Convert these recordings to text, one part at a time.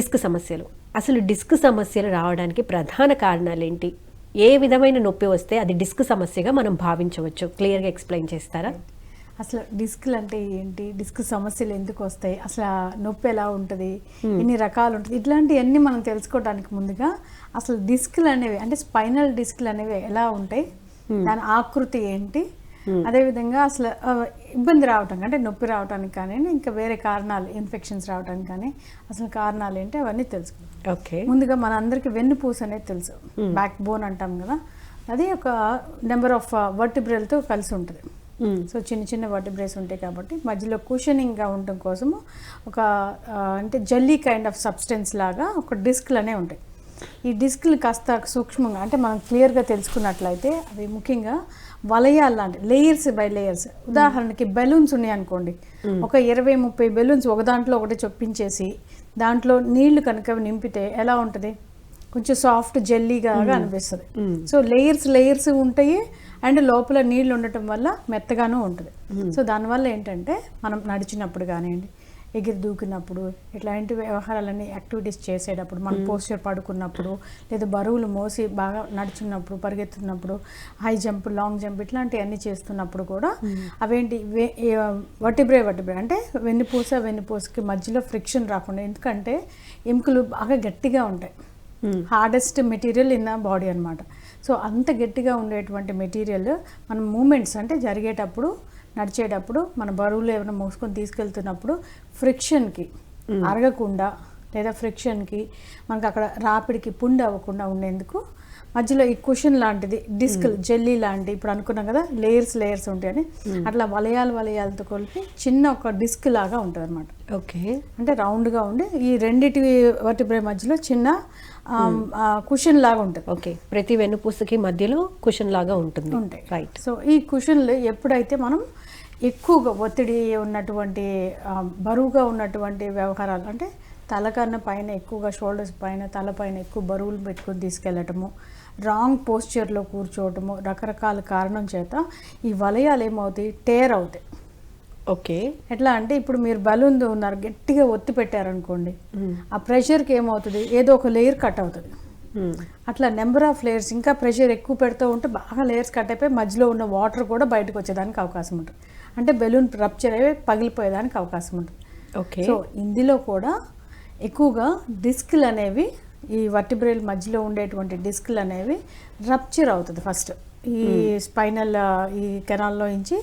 Disc సమస్యలు. అసలు disc సమస్యలు రావడానికి ప్రధాన కారణాలు ఏంటి ఏ విధమైన నొప్పి వస్తే అది డిస్క్ సమస్యగా మనం భావించవచ్చు? క్లియర్గా ఎక్స్ప్లెయిన్ చేస్తారా? అసలు డిస్క్లు అంటే ఏంటి? డిస్క్ సమస్యలు ఎందుకు వస్తాయి? అసలు నొప్పి ఎలా ఉంటుంది? ఎన్ని రకాలు ఉంటుంది? ఇట్లాంటివన్నీ మనం తెలుసుకోవడానికి ముందుగా అసలు డిస్క్లు అనేవి అంటే స్పైనల్ డిస్క్లు అనేవి ఎలా ఉంటాయి? దాని ఆకృతి ఏంటి? అదేవిధంగా అసలు ఇబ్బంది రావటం అంటే నొప్పి రావడానికి కానీ ఇంకా వేరే కారణాలు ఇన్ఫెక్షన్స్ రావడానికి కానీ అసలు కారణాలు ఏంటి అవన్నీ తెలుసుకుందాం. ఓకే. ముందుగా మన అందరికి వెన్నుపూస అనేది తెలుసు. బ్యాక్ బోన్ అంటాం కదా. అది ఒక నెంబర్ ఆఫ్ వర్టిబ్రల్తో కలిసి ఉంటుంది. సో చిన్న చిన్న వర్టిబ్రేస్ ఉంటాయి కాబట్టి మధ్యలో కుషనింగ్గా ఉండటం కోసము ఒక అంటే జల్లీ కైండ్ ఆఫ్ సబ్స్టెన్స్ లాగా ఒక డిస్క్లు అనేవి ఉంటాయి. ఈ డిస్క్లు కాస్త సూక్ష్మంగా అంటే మనం క్లియర్గా తెలుసుకున్నట్లయితే అవి ముఖ్యంగా వలయాలు లాంటి లేయర్స్ బై లేయర్స్ ఉదాహరణకి బెలూన్స్ ఉన్నాయి అనుకోండి ఒక ఇరవై ముప్పై బెలూన్స్ ఒక దాంట్లో ఒకటి చొప్పించేసి దాంట్లో నీళ్ళు కనుక నింపితే ఎలా ఉంటుంది? కొంచెం సాఫ్ట్ జెల్లీగా అనిపిస్తుంది. సో లేయర్స్ లేయర్స్ ఉంటాయి అండ్ లోపల నీళ్ళు ఉండటం వల్ల మెత్తగాను ఉంటుంది. సో దానివల్ల ఏంటంటే మనం నడిచినప్పుడు కానివ్వండి ఎగిరి దూకినప్పుడు ఇట్లాంటి వ్యవహారాలన్నీ యాక్టివిటీస్ చేసేటప్పుడు మనం పోస్చర్ పడుకున్నప్పుడు లేదా బరువులు మోసి బాగా నడుచున్నప్పుడు పరిగెత్తున్నప్పుడు హై జంప్ లాంగ్ జంప్ ఇట్లాంటివన్నీ చేస్తున్నప్పుడు కూడా అవేంటి వటిబ్రే వటిబ్రే అంటే వెన్నుపూస వెన్నుపూసకి మధ్యలో ఫ్రిక్షన్ రాకుండా ఎందుకంటే ఎముకలు బాగా గట్టిగా ఉంటాయి. హార్డెస్ట్ మెటీరియల్ ఇన్ బాడీ అన్నమాట. సో అంత గట్టిగా ఉండేటువంటి మెటీరియల్ మన మూమెంట్స్ అంటే జరిగేటప్పుడు నడిచేటప్పుడు మన బరువులు ఏమైనా మోసుకొని తీసుకెళ్తున్నప్పుడు ఫ్రిక్షన్కి అరగకుండా లేదా ఫ్రిక్షన్కి మనకు అక్కడ రాపిడికి పుండు అవ్వకుండా ఉండేందుకు మధ్యలో ఈ కుషన్ లాంటిది డిస్క్ జెల్లీ లాంటి ఇప్పుడు అనుకున్నాం కదా లేయర్స్ లేయర్స్ ఉంటాయని అట్లా వలయాలు వలయాలతో కలిపి చిన్న ఒక డిస్క్ లాగా ఉంటుంది అనమాట ఓకే. అంటే రౌండ్గా ఉండి ఈ రెండిటి వర్టిబ్రే మధ్యలో చిన్న కుషన్ లాగా ఉంటుంది. ఓకే. ప్రతి వెన్నుపూసకి మధ్యలో కుషన్ లాగా ఉంటుంది. ఉంటాయి. రైట్ సో ఈ కుషన్లు ఎప్పుడైతే మనం ఎక్కువగా ఒత్తిడి ఉన్నటువంటి బరువుగా ఉన్నటువంటి వ్యవహారాలు అంటే తల కన్నా పైన ఎక్కువగా షోల్డర్స్ పైన తల పైన ఎక్కువ బరువులు పెట్టుకొని తీసుకెళ్ళటము రాంగ్ పోస్చర్లో కూర్చోవటము రకరకాల కారణం చేత ఈ వలయాలు ఏమవుతాయి? టేర్ అవుతాయి. ఓకే. ఎట్లా అంటే ఇప్పుడు మీరు బలూన్ ఉన్నారు గట్టిగా ఒత్తి పెట్టారనుకోండి ఆ ప్రెషర్కి ఏమవుతుంది? ఏదో ఒక లేయర్ కట్ అవుతుంది. అట్లా నెంబర్ ఆఫ్ లేయర్స్ ఇంకా ప్రెషర్ ఎక్కువ పెడుతూ ఉంటే బాగా లేయర్స్ కట్ అయిపోయి మధ్యలో ఉన్న వాటర్ కూడా బయటకు వచ్చేదానికి అవకాశం ఉంటుంది. అంటే బెలూన్ రప్చర్ అయ్యి పగిలిపోయేదానికి అవకాశం ఉంటుంది. ఓకే. సో ఇందులో కూడా ఎక్కువగా డిస్క్లు అనేవి ఈ వర్టిబ్రేల్ మధ్యలో ఉండేటువంటి డిస్క్లు అనేవి రప్చర్ అవుతుంది ఫస్ట్ ఈ స్పైనల్ ఈ కెనాల్లో నుంచి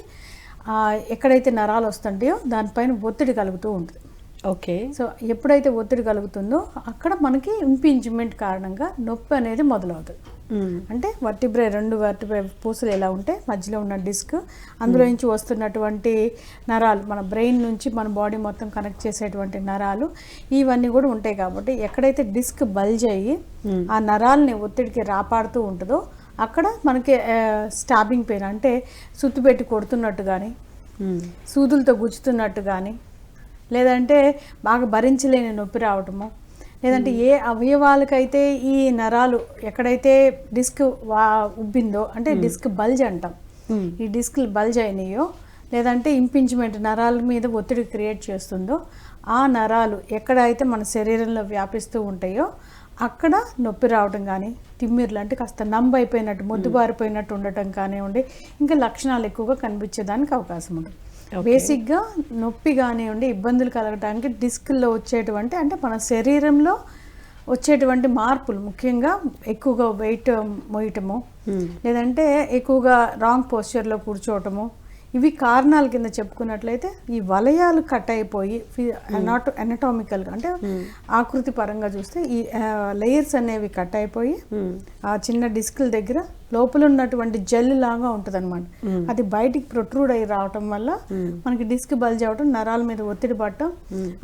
ఎక్కడైతే నరాలు వస్తుంటాయో దానిపైన ఒత్తిడి కలుగుతూ ఉంటుంది. ఓకే. సో ఎప్పుడైతే ఒత్తిడి కలుగుతుందో అక్కడ మనకి ఇంపింజ్మెంట్ కారణంగా నొప్పి అనేది మొదలవుతుంది. అంటే వర్టిబ్రే రెండు వర్టిబ్రే పూసలు ఎలా ఉంటే మధ్యలో ఉన్న డిస్క్ అందులో నుంచి వస్తున్నటువంటి నరాలు మన బ్రెయిన్ నుంచి మన బాడీ మొత్తం కనెక్ట్ చేసేటువంటి నరాలు ఇవన్నీ కూడా ఉంటాయి కాబట్టి ఎక్కడైతే డిస్క్ బల్జ్ అయ్యి ఆ నరాలని ఒత్తిడికి రాపాడుతూ ఉంటుందో అక్కడ మనకి స్టాబింగ్ పెయిన్ అంటే సుత్తు పెట్టి కొడుతున్నట్టు కానీ సూదులతో గుచ్చుతున్నట్టు కానీ లేదంటే బాగా భరించలేని నొప్పి రావటము లేదంటే ఏ అవయవాలకైతే ఈ నరాలు ఎక్కడైతే డిస్క్ వా ఉబ్బిందో అంటే డిస్క్ బల్జ్ అంటాం. ఈ డిస్క్లు బల్జ్ అయినాయో లేదంటే ఇంపింజ్మెంట్ నరాల మీద ఒత్తిడి క్రియేట్ చేస్తుందో ఆ నరాలు ఎక్కడైతే మన శరీరంలో వ్యాపిస్తూ ఉంటాయో అక్కడ నొప్పి రావడం కానీ తిమ్మిర్లు అంటే కాస్త నంబ్ అయిపోయినట్టు మొద్దుబారిపోయినట్టు ఉండటం కానివ్వండి ఇంకా లక్షణాలు ఎక్కువగా కనిపించేదానికి అవకాశం ఉంది. బేసిక్గా నొప్పి కానివ్వండి ఇబ్బందులు కలగడానికి డిస్క్లో వచ్చేటువంటి అంటే మన శరీరంలో వచ్చేటువంటి మార్పులు ముఖ్యంగా ఎక్కువగా వెయిట్ మోయటము లేదంటే ఎక్కువగా రాంగ్ పోస్చర్లో కూర్చోవటము ఇవి కారణాల కింద చెప్పుకున్నట్లయితే ఈ వలయాలు కట్ అయిపోయి అనాటో అనటామికల్గా అంటే ఆకృతి పరంగా చూస్తే ఈ లేయర్స్ అనేవి కట్ అయిపోయి ఆ చిన్న డిస్కుల దగ్గర లోపల ఉన్నటువంటి జెల్ లాగా ఉంటుంది అనమాట అది బయటికి ప్రొట్రూడ్ అయ్యి రావటం వల్ల మనకి డిస్క్ బల్జ్ అవటం నరాల మీద ఒత్తిడి పడటం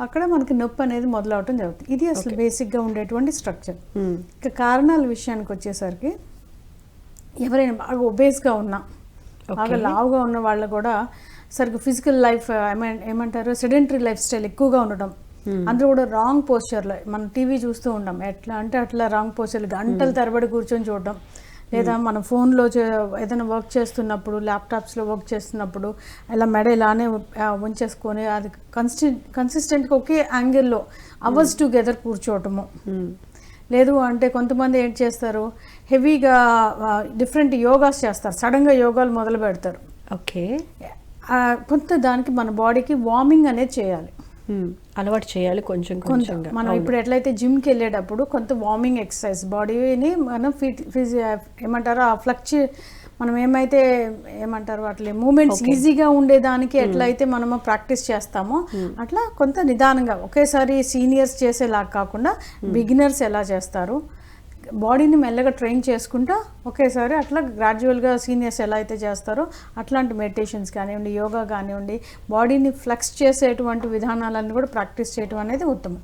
అక్కడ మనకి నొప్పి అనేది మొదలవటం జరుగుతుంది. ఇది అసలు బేసిక్గా ఉండేటువంటి స్ట్రక్చర్ ఇక కారణాల విషయానికి వచ్చేసరికి ఎవరైనా బాగా ఒబేస్గా ఉన్నా బాగా లావుగా ఉన్న వాళ్ళు కూడా సరిగ్గా ఫిజికల్ లైఫ్ ఏమంటారు సెడెంటరీ లైఫ్ స్టైల్ ఎక్కువగా ఉండడం అందరూ కూడా రాంగ్ పోస్చర్లో మనం టీవీ చూస్తూ ఉంటాం ఎట్లా అంటే అట్లా రాంగ్ పోస్చర్లు గంటల తరబడి కూర్చొని చూడడం లేదా మనం ఫోన్లో ఏదైనా వర్క్ చేస్తున్నప్పుడు ల్యాప్టాప్స్లో వర్క్ చేస్తున్నప్పుడు ఇలా మెడ ఇలానే ఉంచేసుకొని అది కన్సిస్టెంట్ కన్సిస్టెంట్గా ఒకే యాంగిల్లో అవర్స్ టుగెదర్ కూర్చోవటము. లేదు అంటే కొంతమంది ఏం చేస్తారు? హెవీగా డిఫరెంట్ యోగాస్ చేస్తారు. సడన్గా యోగాలు మొదలు పెడతారు. ఓకే. కొంత దానికి మన బాడీకి వార్మింగ్ అనేది చేయాలి. అలవాటు చేయాలి కొంచెం కొంచెంగా. మనం. ఇప్పుడు ఎట్లయితే జిమ్కి వెళ్ళేటప్పుడు కొంత వార్మింగ్ ఎక్సర్సైజ్ బాడీని మనం ఫిట్ ఫిజి ఏమంటారు? ఆ ఫ్లక్చు మనం ఏమైతే ఏమంటారు వాటి మూమెంట్స్ ఈజీగా ఉండేదానికి ఎట్లయితే మనము ప్రాక్టీస్ చేస్తామో అట్లా కొంత నిదానంగా ఒకేసారి సీనియర్స్ చేసేలా కాకుండా బిగినర్స్ ఎలా చేస్తారు బాడీని మెల్లగా ట్రైన్ చేసుకుంటా ఒకేసారి అట్లా గ్రాడ్యువల్గా సీనియర్స్ ఎలా అయితే చేస్తారో అట్లాంటి మెడిటేషన్స్ కానివ్వండి యోగా కానివ్వండి బాడీని ఫ్లెక్స్ చేసేటువంటి విధానాలన్నీ కూడా ప్రాక్టీస్ చేయడం అనేది ఉత్తమం.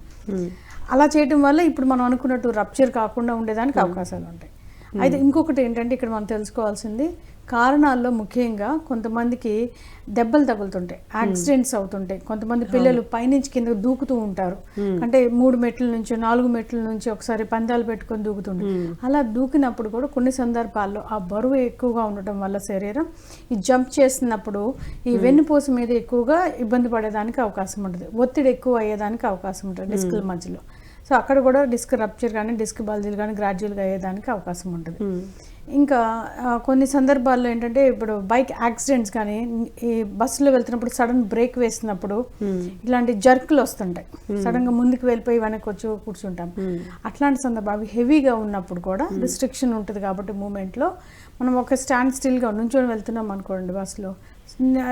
అలా చేయటం వల్ల ఇప్పుడు మనం అనుకున్నట్టు రప్చర్ కాకుండా ఉండేదానికి అవకాశాలు ఉంటాయి. అయితే ఇంకొకటి ఏంటంటే ఇక్కడ మనం తెలుసుకోవాల్సింది కారణాల్లో ముఖ్యంగా కొంతమందికి దెబ్బలు తగులుతుంటాయి యాక్సిడెంట్స్ అవుతుంటాయి. కొంతమంది పిల్లలు పైనుంచి కింద దూకుతూ ఉంటారు. అంటే మూడు మెట్ల నుంచి నాలుగు మెట్ల నుంచి ఒకసారి పందాలు పెట్టుకొని దూకుతుంటారు. అలా దూకినప్పుడు కూడా కొన్ని సందర్భాల్లో ఆ బరువు ఎక్కువగా ఉండటం వల్ల శరీరం ఈ జంప్ చేసినప్పుడు ఈ వెన్నుపూస మీద ఎక్కువగా ఇబ్బంది పడేదానికి అవకాశం ఉంటుంది. ఒత్తిడి ఎక్కువ అయ్యేదానికి అవకాశం ఉంటుంది డిస్కుల మధ్యలో. సో అక్కడ కూడా డిస్క్ రప్చర్ కానీ డిస్క్ బల్జీలు కానీ గ్రాడ్యువల్గా అయ్యేదానికి అవకాశం ఉంటుంది. మ్మ్. ఇంకా కొన్ని సందర్భాల్లో ఏంటంటే ఇప్పుడు బైక్ యాక్సిడెంట్స్ కానీ ఈ బస్సులో వెళ్తున్నప్పుడు సడన్ బ్రేక్ వేసినప్పుడు ఇట్లాంటి జర్కులు వస్తుంటాయి. సడన్గా ముందుకు వెళ్ళిపోయి వెనక్కి వచ్చి కూర్చుంటాం. అట్లాంటి సందర్భం అవి హెవీగా ఉన్నప్పుడు కూడా రిస్ట్రిక్షన్ ఉంటుంది కాబట్టి మూమెంట్లో మనం ఒక స్టాండ్ స్టిల్గా నుంచొని వెళ్తున్నాం అనుకోండి బస్సులో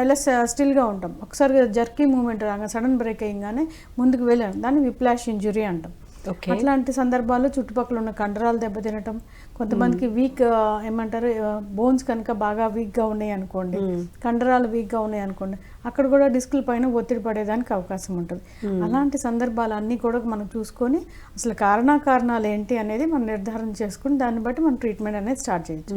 ఇలా స్టిల్గా ఉంటాం. ఒకసారి జర్కీ మూమెంట్ రాగా సడన్ బ్రేక్ అయ్యంగానే ముందుకు వెళ్ళాం. దాన్ని విప్లాష్ ఇంజురీ అంటాం. ఓకే. అట్లాంటి సందర్భాల్లో చుట్టుపక్కల ఉన్న కండరాలు దెబ్బతినటం కొంతమందికి వీక్ ఏమంటారు బోన్స్ కనుక బాగా వీక్గా ఉన్నాయి అనుకోండి కండరాలు వీక్గా ఉన్నాయి అనుకోండి అక్కడ కూడా డిస్కుల పైన ఒత్తిడి పడేదానికి అవకాశం ఉంటుంది. అలాంటి సందర్భాలన్నీ కూడా మనం చూసుకొని అసలు కారణాకారణాలు ఏంటి అనేది మనం నిర్ధారణ చేసుకుని దాన్ని బట్టి మనం ట్రీట్మెంట్ అనేది స్టార్ట్ చేయొచ్చు.